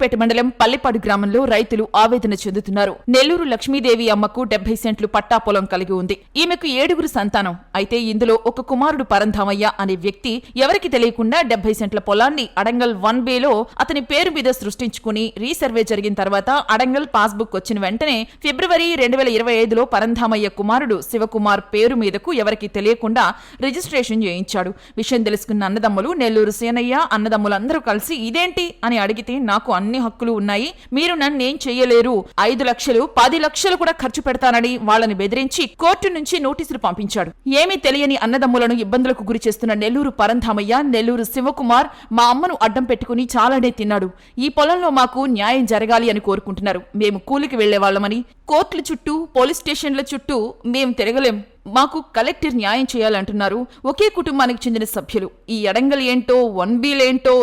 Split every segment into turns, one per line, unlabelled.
ఇందుకూరుపేట మండలం పల్లెపాడు గ్రామంలో రైతులు ఆవేదన చెందుతున్నారు. నెల్లూరు లక్ష్మీదేవి అమ్మకు డెబ్బై సెంట్లు పట్టా పొలం కలిగి ఉంది. ఈమెకు ఏడుగురు సంతానం. అయితే ఇందులో ఒక కుమారుడు పరంధామయ్య అనే వ్యక్తి ఎవరికి తెలియకుండా డెబ్బై సెంట్ల పొలాన్ని అడంగల్ వన్ బేలో అతని పేరు మీద సృష్టించుకుని రీసర్వే జరిగిన తర్వాత అడంగల్ పాస్బుక్ వచ్చిన వెంటనే ఫిబ్రవరి రెండు వేల ఇరవై ఐదులో పరంధామయ్య కుమారుడు శివకుమార్ పేరు మీదకు ఎవరికి తెలియకుండా రిజిస్ట్రేషన్ చేయించాడు. విషయం తెలుసుకున్న అన్నదమ్ములు నెల్లూరు సేనయ్య అన్నదమ్ములందరూ కలిసి ఇదేంటి? అని అడిగితే నాకు అన్ని హక్కులు ఉన్నాయి. మీరు నన్నేం చెయ్యలేరు. ఐదు లక్షలు పది లక్షలు కూడా ఖర్చు పెడతానని వాళ్ళని బెదిరించి కోర్టు నుంచి నోటీసులు పంపించాడు. ఏమీ తెలియని అన్నదమ్ములను ఇబ్బందులకు గురి చేస్తున్న నెల్లూరు పరంధామయ్య నెల్లూరు శివకుమార్ మా అమ్మను అడ్డం పెట్టుకుని చాలానే తిన్నాడు. ఈ పొలంలో మాకు న్యాయం జరగాలి అని కోరుకుంటున్నారు. మేము కూలికి వెళ్ళే వాళ్ళమని కోర్టుల చుట్టూ పోలీస్ స్టేషన్ల చుట్టూ మేము తిరగలేం. మాకు కలెక్టర్ న్యాయం చేయాలంటున్నారు. ఒకే కుటుంబానికి చెందిన సభ్యులు. ఈ ఎడంగల్ ఏంటో వన్ ఏంటో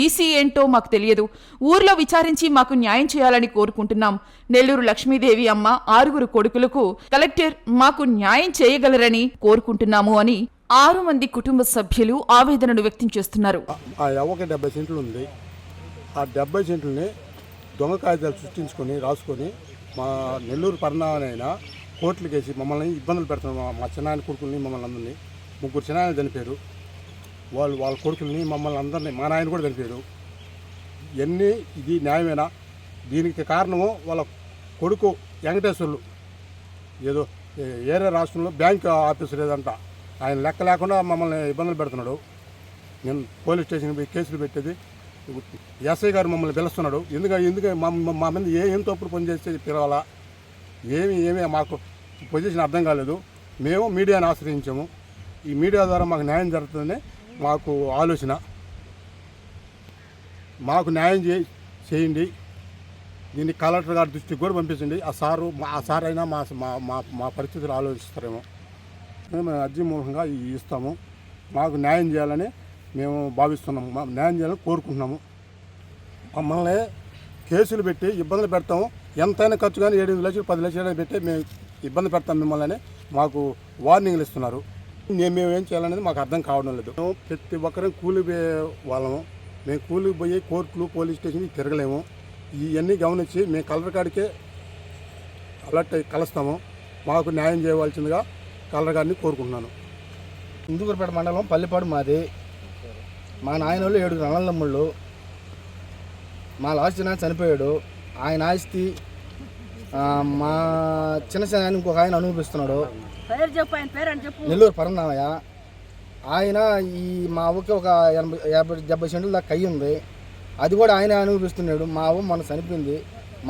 ఈసీ ఏంటో మాకు తెలియదు. ఊర్లో విచారించి మాకు న్యాయం చేయాలని కోరుకుంటున్నాం. నెల్లూరు లక్ష్మీదేవి అమ్మ ఆరుగురు కొడుకులకు కలెక్టర్ మాకు న్యాయం చేయగలరని కోరుకుంటున్నాము అని ఆరు మంది కుటుంబ సభ్యులు ఆవేదనను వ్యక్తం చేస్తున్నారు.
డెబ్బై సెంట్లు ఉంది. ఆ డెబ్బై సెంట్లని దొంగ కాగితాలు సృష్టించుకొని రాసుకొని మా నెల్లూరు పరిణామైనా కోర్టులకు వేసి మమ్మల్ని ఇబ్బందులు పెడుతున్నారు. మా- చిన్నాయన కొడుకుల్ని మమ్మల్ని అందరినీ. ముగ్గురు చిన్నాయన చనిపోయారు. వాళ్ళు వాళ్ళ కొడుకుల్ని మమ్మల్ని అందరినీ మా నాయన కూడా చనిపోయారు. ఇవన్నీ ఇది న్యాయమేనా? దీనికి కారణము వాళ్ళ కొడుకు వెంకటేశ్వర్లు. ఏదో ఏరే రాష్ట్రంలో బ్యాంక్ ఆఫీసర్ లేదంట. ఆయన లెక్క లేకుండా మమ్మల్ని ఇబ్బందులు పెడుతున్నాడు. నేను పోలీస్ స్టేషన్కి పోయి కేసులు పెట్టేది. ఎస్ఐ గారు మమ్మల్ని పిలుస్తున్నాడు. ఎందుకు ఎందుకు మా మా- మీద ఏ ఏం తప్పుడు పని చేస్తే పిలవాలా? ఏమి ఏమి మాకు పొజిషన్ అర్థం కాలేదు. మేము మీడియాని ఆశ్రయించాము. ఈ మీడియా ద్వారా మాకు న్యాయం జరుగుతుందని మాకు ఆలోచన. మాకు న్యాయం చే చేయండి. దీన్ని కలెక్టర్ గారి దృష్టికి కూడా పంపించండి. ఆ సారు మా- ఆ సార్ అయినా మా మా మా మా పరిస్థితులు ఆలోచిస్తారేమో. మేము అర్జీ మూలంగా ఇస్తాము. మాకు న్యాయం చేయాలని మేము భావిస్తున్నాము. మా న్యాయం చేయాలని కోరుకుంటున్నాము. మమ్మల్ని కేసులు పెట్టి ఇబ్బందులు పెడతాము. ఎంతైనా ఖర్చు కానీ ఏడు లక్షలు పది లక్షలు పెట్టి మేము ఇబ్బంది పెడతాం మిమ్మల్ని మాకు వార్నింగ్లు ఇస్తున్నారు. మేము మేము ఏం చేయాలనేది మాకు అర్థం కావడం లేదు. మేము ప్రతి ఒక్కరం కూలిపోయే వాళ్ళము. మేము కూలికి పోయి కోర్టులు పోలీస్ స్టేషన్కి తిరగలేము. ఇవన్నీ గమనించి మేము కలర్ కాడికే అలర్ట్ కలుస్తాము. మాకు న్యాయం చేయవలసిందిగా కలర్ గారిని కోరుకుంటున్నాను.
ఇందుకూరుపేట మండలం పల్లెపాడు మాది. మా నాయన వాళ్ళు ఏడుగురు అన్నదమ్ముళ్ళు మా లాస్ట్ నాయన చనిపోయాడు. ఆయన ఆస్తి మా చిన్న చిన్న ఆయన ఇంకొక ఆయన అనుభవిస్తున్నాడు నెల్లూరు పరందామయ్య ఆయన ఈ మా అవ్వకి ఒక ఎనభై యాభై డెబ్బై సెంట్లు దాకా కయ్యి ఉంది. అది కూడా ఆయన అనుభవిస్తున్నాడు. మా అవ్వ మన చనిపోయింది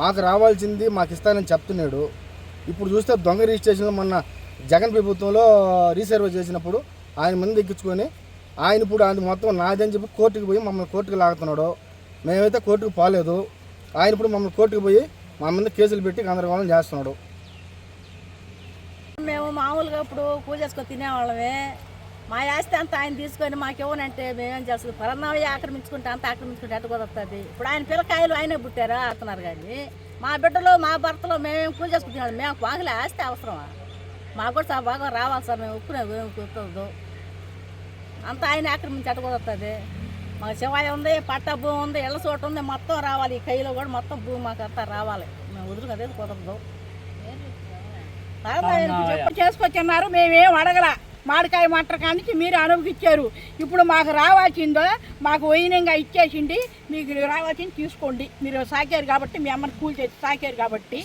మాకు రావాల్సింది మాకు ఇస్తానని చెప్తున్నాడు. ఇప్పుడు చూస్తే దొంగ రిజిస్ట్రేషన్లో మొన్న జగన్ ప్రభుత్వంలో రీసర్వే చేసినప్పుడు ఆయన మంది ఎక్కించుకొని ఆయన ఇప్పుడు అది మొత్తం నాదని చెప్పి కోర్టుకు పోయి మమ్మల్ని కోర్టుకు లాగుతున్నాడు. మేమైతే కోర్టుకు పోలేదు. ఆయన ఇప్పుడు మమ్మల్ని కోర్టుకు పోయి మా మీద కేసులు పెట్టి గందరగోళం చేస్తున్నాడు.
మేము మామూలుగా ఇప్పుడు పూజ చేసుకొని తినేవాళ్ళమే. మా ఆస్తి అంతా ఆయన తీసుకొని మాకు మేమేం చేస్తుంది పరన్నావి ఆక్రమించుకుంటే అంత ఆక్రమించుకుంటే అట్ట కుదురుతుంది? ఇప్పుడు ఆయన పిల్లకాయలు ఆయనే పుట్టారు? అంటున్నారు కానీ మా బిడ్డలు మా భర్తలో మేమేం పూజ చేసుకుంటున్నాం మేము బాగలే ఆస్తి అవసరమా? మాకు కూడా చాలా బాగా రావాలి సార్. మేము ఉప్పునే కుదరదు అంతా ఆయన ఆక్రమించి అట్ట కుదురుతుంది? మాకు శివాయ ఉంది పట్ట భూమి ఉంది ఇళ్ళ చోటు ఉంది మొత్తం రావాలి. ఈ కైలో కూడా మొత్తం భూమి మాకు అంతా రావాలి. మేము వదులు కదా కుదరదు.
చేసుకొచ్చున్నారు మేమేం అడగల. మామిడికాయ మంటకానికి మీరు అనుభవించారు ఇప్పుడు మాకు రావాల్సిందో మాకు వైనంగా ఇచ్చేసింది మీకు రావాల్సింది తీసుకోండి. మీరు సాకారు కాబట్టి మీ అమ్మని కూల్ చేసి సాకారు కాబట్టి.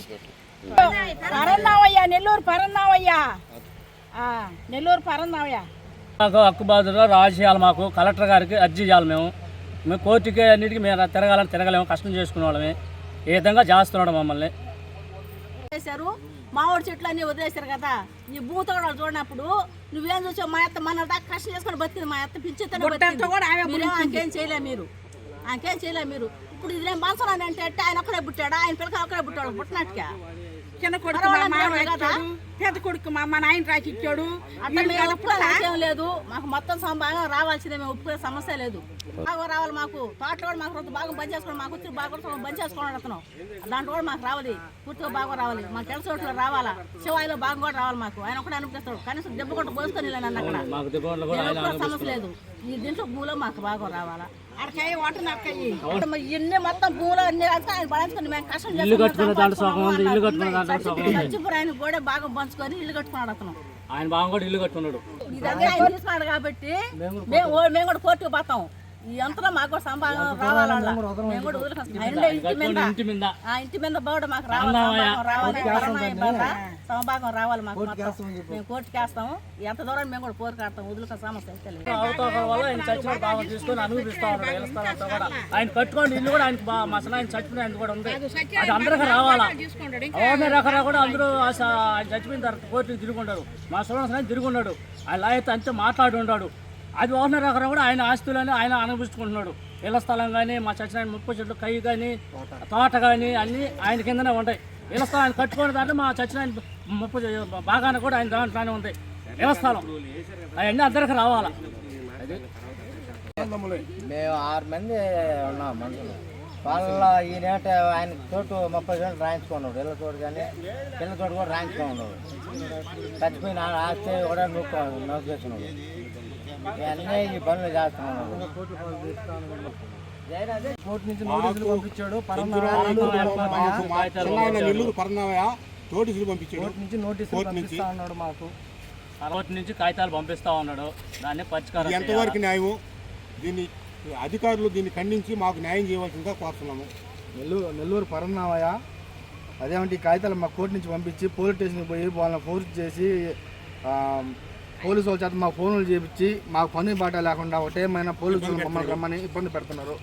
పరందామయ్యా నెల్లూరు ఆ, నెల్లూరు పరందామయ్యా.
మాకు హక్కు బాధలో రాజు చేయాలి మాకు. కలెక్టర్ గారికి అర్జీ చేయాలి మేము. మేము కోర్టుకి అన్నిటికీ మేము తిరగాలని తిరగలేము కష్టం చేసుకునే వాళ్ళమే. ఏ విధంగా చేస్తున్నాడు మమ్మల్ని?
వదిలేశారు మామిడి చెట్లు అన్ని వదిలేశారు కదా. ఈ భూతో కూడా చూడనప్పుడు నువ్వేం చూసావు? మా అత్త మన దాకా కష్టం చేసుకొని బతికింది. మా అత్త పింఛన్ ఆమెకేం చేయలే మీరు ఆమెకేం చేయలే మీరు. ఇప్పుడు ఇదే మనసులో అంటే అంటే ఆయన ఒక్కడే పుట్టాడా? ఆయన పిల్లకాయ ఒక్కడే పుట్టాడు? పుట్టినట్టుగా.
పెద్ద కొడుకు మా నాయన రాసి ఇచ్చాడు.
లేదు. మాకు మొత్తం బాగా రావాల్సిందే మేము ఒప్పుకునే సమస్య లేదు. బాగా రావాలి మాకు. తోటలో కూడా మాకు బాగా బంద్ చేసుకోవడం మాకు వచ్చి బాగా కూడా బంద్ చేసుకోవడం అడుగుతున్నాం దాంట్లో కూడా మాకు రావాలి. పూర్తిగా బాగా రావాలి. మాకు తెలుసు చోట్ల రావాలా. శివాయిలో బాగా కూడా రావాలి మాకు. ఆయన ఒకటి అనిపిస్తాడు కనీసం దెబ్బ కూడా పోసుకొని అక్కడ. సమస్య లేదు. ఈ దీంట్లో భూలో మాకు బాగా రావాలా.
అక్కయ్య వాటర్
అక్కయ్యి ఇన్ని మొత్తం పూలు అన్ని ఆయన మేము కష్టం
చేసుకుంటాం
ఇల్లు
కట్టుకున్న దాంట్లో ఉంది ఇల్లు కట్టుకున్న దాంట్లో ఉంది.
ఆయన బాగా పంచుకొని ఇల్లు కట్టుకున్నాడు అతను.
ఆయన బాగా కూడా ఇల్లు కట్టుకున్నాడు.
ఇదంతా ఆయన తీసుకున్నాడు కాబట్టి మేము మేము కూడా కోర్టుకు పోతాం. ఈ అంతలో మాకు కూడా సంభాగం రావాలన్నా మేము కూడా వదిలికొస్తాం ఆయన ఇంటి మీద. ఆ ఇంటి మీద బోర్డు మాకు రావాలి. సంభాగం రావాలి. సంభాగం రావాలి మాకు. మేము కోర్టుకి వేస్తాము ఎంత దూరం మేము కూడా పోరుకాడతాం వదులుక సమస్య అయితే లేదు.
ఆయన ఆయన కట్టుకోండి ఇల్లు కూడా ఆయనకు బా- మా ఆయన చచ్చిపోయిన ఆయన కూడా ఉంది. అది అందరికీ రావాలా? రకరా కూడా అందరూ ఆ ఆయన చచ్చిపోయిన తర్వాత కోర్టుకి తిరుగుంటాడు మా సురేష్ తిరుగున్నాడు ఆయన లాయర్ అంతే మాట్లాడి ఉన్నాడు అది ఎవరిని అక్కడ కూడా ఆయన ఆస్తులని ఆయన అనుభవించుకుంటున్నాడు. ఇళ్ళ స్థలం కానీ మా చచ్చిన ముప్పై చెట్లు కై కానీ తోట కానీ అన్నీ ఆయన కిందనే ఉంటాయి. ఇళ్ళ స్థలం ఆయన కట్టుకునే దాంట్లో మా చచ్చిన ముప్పై బాగానే కూడా ఆయన దాంట్లోనే ఉంది ఇళ్ళ స్థలం. అవన్నీ అందరికి రావాలా?
మేము ఆరు మంది ఉన్నాం మనుషులు. వాళ్ళ ఈ నేట ఆయన తోటు ముప్పై సెంట్లు రాయించుకున్నాడు. ఇళ్ళ తోడు కానీ పిల్ల తోడు కూడా రాయించుకున్నాడు. చచ్చిపోయిన ఆస్తి కూడా నూకు నౌకేస్తున్నాడు పనులు చేస్తున్నాడు కోర్టు నుంచి నోటీసులు పంపించాడు.
నెల్లూరు పర్ణామయ్య నోటీసులు పంపించాడు.
నుంచి నోటీసులు
కోర్టు నుంచి
పంపిస్తా ఉన్నాడు మాకు.
కోర్టు నుంచి కాగితాలు పంపిస్తా ఉన్నాడు. దాన్ని పరిష్కారం
ఎంతవరకు న్యాయం దీన్ని అధికారులు దీన్ని ఖండించి మాకు న్యాయం చేయవలసిందిగా కోరుతున్నాము.
నెల్లూరు నెల్లూరు పరన్నామయ్య అదేమంటే ఈ కాగితాలు మా కోర్టు నుంచి పంపించి పోలీస్ స్టేషన్కి పోయి వాళ్ళని ఫోర్స్ చేసి ఆ, పోలీసు వాళ్ళ చేత మా ఫోన్లు చేపించి మాకు పని బాట లేకుండా ఒకటేమైనా పోలీసులు మమ్మల్ని రమ్మని ఇబ్బంది పెడుతున్నారు.